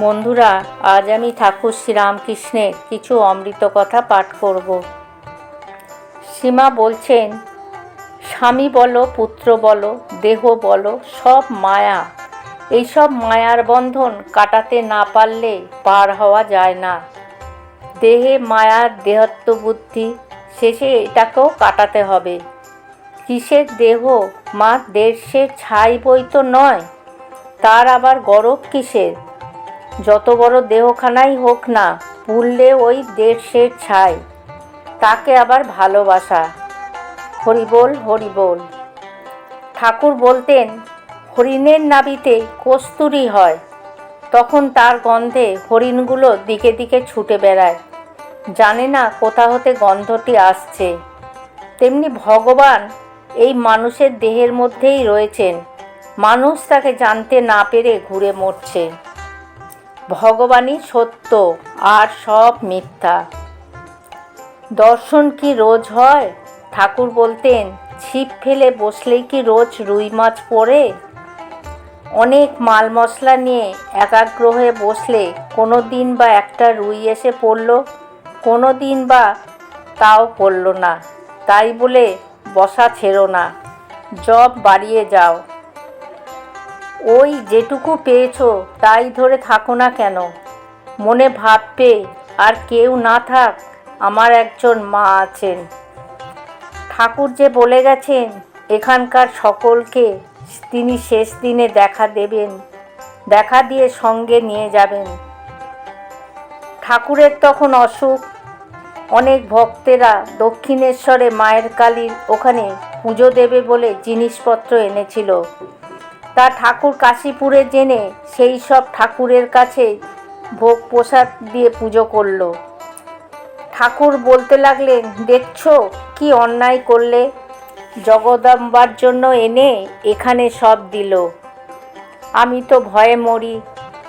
বন্ধুরা, আজ আমি ঠাকুর শ্রীরামকৃষ্ণের কিছু অমৃত কথা পাঠ করব। সীমা বলছেন, স্বামী বলো, পুত্র বলো, দেহ বলো, সব মায়া। এইসব মায়ার বন্ধন কাটাতে না পারলে পার হওয়া যায় না। দেহে মায়ার দেহত্ব বুদ্ধি, শেষে এটাকেও কাটাতে হবে। কিসের দেহ? মা দেড়শের ছাই বই তো নয়। তার আবার গরব কিসের? যত বড় দেহখানাই হোক না, পুড়লে ওই দেড়শের ছাই। তাকে আবার ভালোবাসা। হরিবোল হরিবোল। ঠাকুর বলতেন, হরিণের নাবিতে কস্তুরি হয়। তখন তার গন্ধে হরিণগুলো দিকে দিকে ছুটে বেড়ায়। জানে না কোথা হতে গন্ধটি আসছে। তেমনি ভগবান এই মানুষের দেহের মধ্যেই রয়েছেন। মানুষ তাকে জানতে না পেরে ঘুরে মরছে। ভগবানই সত্য আর সব মিথ্যা। দর্শন কি রোজ হয়? ঠাকুর বলতেন, ছিপ ফেলে বসলেই কি রোজ রুই মাছ পড়ে? অনেক মাল মশলা নিয়ে একাগ্র হয়ে বসলে কোনো দিন বা একটা রুই এসে পড়ল কোনো দিন বা তাও পড়ল না। তাই বলে, বসা ছেড়ো না, জব বাড়িয়ে যাও। ওই যেটুকু পেয়েছ, তাই ধরে থাকো না কেন। মনে ভাববে, আর কেউ না থাক, আমার একজন মা আছেন। ঠাকুর যে বলে গেছেন, এখানকার সকলকে তিনি শেষ দিনে দেখা দেবেন, দেখা দিয়ে সঙ্গে নিয়ে যাবেন। ঠাকুরের তখন অসুখ। অনেক ভক্তেরা দক্ষিণেশ্বরে মায়ের কালীর ওখানে পুজো দেবে বলে জিনিসপত্র এনেছিল। তা ঠাকুর কাশীপুরে জেনে সেই সব ঠাকুরের কাছে ভোগ প্রসাদ দিয়ে পুজো করল। ঠাকুর বলতে লাগলেন, দেখছ কি অন্যায় করলে? জগদম্বার জন্য এনে এখানে সব দিল। আমি তো ভয়ে মরি,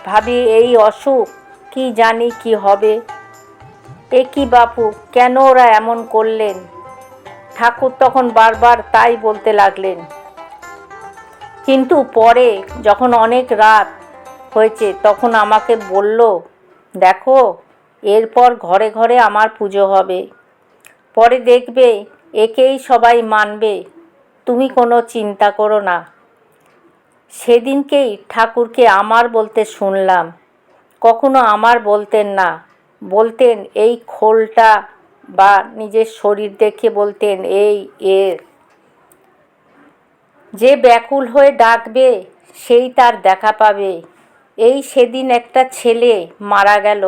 ভাবি এই অসুখ, কি জানি কি হবে? এ কি বাপু, কেন ওরা এমন করলেন? ঠাকুর তখন বারবার তাই বলতে লাগলেন কিন্তু পরে যখন অনেক রাত হয়েছে, তখন আমাকে বলল, দেখো, এরপর ঘরে ঘরে আমার পুজো হবে। পরে দেখবে একেই সবাই মানবে। তুমি কোনো চিন্তা করো না। সেদিনকেই ঠাকুরকে আমার বলতে শুনলাম। কখনো আমার বলতেন না। বলতেন, এই খোলটা বা নিজের শরীর দেখে বলতেন, এই এর যে ব্যাকুল হয়ে ডাকবে, সেই তার দেখা পাবে। এই সেদিন একটা ছেলে মারা গেল।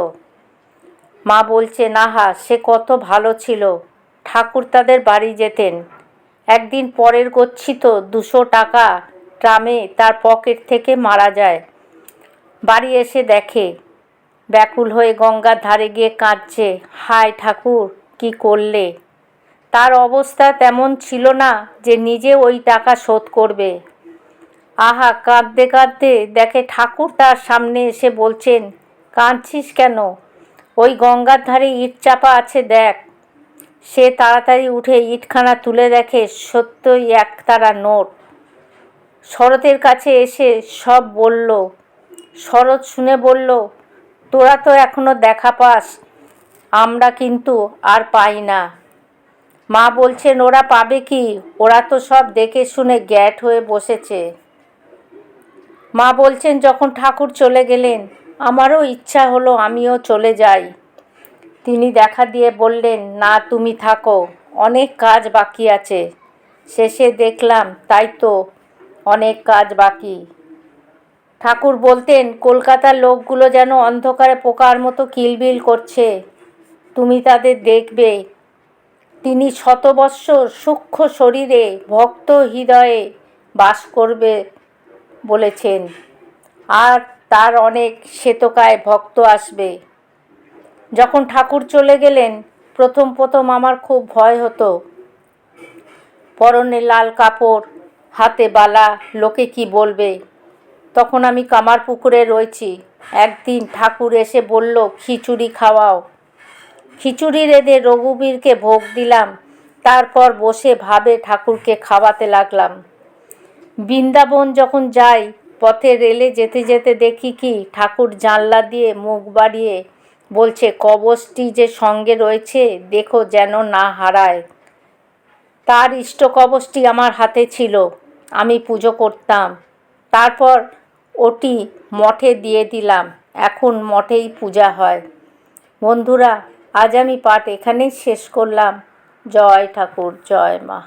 মা বলছে, নাহা, সে কত ভালো ছিল। ঠাকুর তাদের বাড়ি যেতেন। একদিন পরের গচ্ছিত দুশো টাকা ট্রামে তার পকেট থেকে মারা যায়। বাড়ি এসে দেখে, ব্যাকুল হয়ে গঙ্গার ধারে গিয়ে কাঁদছে, হায় ঠাকুর, কি করলে? তার অবস্থা তেমন ছিল না যে নিজে ওই টাকা শোধ করবে। আহা, কাঁদতে কাঁদতে দেখে ঠাকুর তার সামনে এসে বলছেন, কাঁদছিস কেন? ওই গঙ্গার ধারে ইট চাপা আছে, দেখ। সে তাড়াতাড়ি উঠে ইটখানা তুলে দেখে সত্যই একতারা নোট। শরতের কাছে এসে সব বলল, শরৎ শুনে বলল, তোরা তো এখনও দেখা পাস, আমরা কিন্তু আর পাই না। মা বলছেন, ওরা পাবে কি? ওরা তো সব দেখে শুনে গ্যাট হয়ে বসেছে। মা বলছেন, যখন ঠাকুর চলে গেলেন, আমারও ইচ্ছা হলো আমিও চলে যাই। তিনি দেখা দিয়ে বললেন, না, তুমি থাকো, অনেক কাজ বাকি আছে। শেষে দেখলাম, তাই তো অনেক কাজ বাকি। ঠাকুর বলতেন, কলকাতার লোকগুলো যেন অন্ধকারে পোকার মতো কিলবিল করছে। তুমি তাদের দেখবে তিনি শতবৎসর সূক্ষ্ম শরীরে ভক্ত হৃদয়ে বাস করবে বলেছেন। আর তার অনেক শ্বেতকায় ভক্ত আসবে। যখন ঠাকুর চলে গেলেন, প্রথম প্রথম আমার খুব ভয় হতো। পরনে লাল কাপড়, হাতে বালা, লোকে কি বলবে? তখন আমি কামার পুকুরে রয়েছি। একদিন ঠাকুর এসে বলল, খিচুড়ি খাওয়াও। খিচুড়ি রেঁধে রঘুবীরকে ভোগ দিলাম, তারপর বসে ভাবে ঠাকুরকে খাওয়াতে লাগলাম। বৃন্দাবন যখন যাই, পথে রেলে যেতে যেতে দেখি কি, ঠাকুর জানলা দিয়ে মুখ বাড়িয়ে বলছে, কবচটি যে সঙ্গে রয়েছে, দেখো যেন না হারায়। তার ইষ্ট কবচটি আমার হাতে ছিল, আমি পুজো করতাম। তারপর ওটি মঠে দিয়ে দিলাম, এখন মঠেই পূজা হয়। বন্ধুরা আজ আমি পাঠ এখানেই শেষ করলাম। জয় ঠাকুর জয় মা।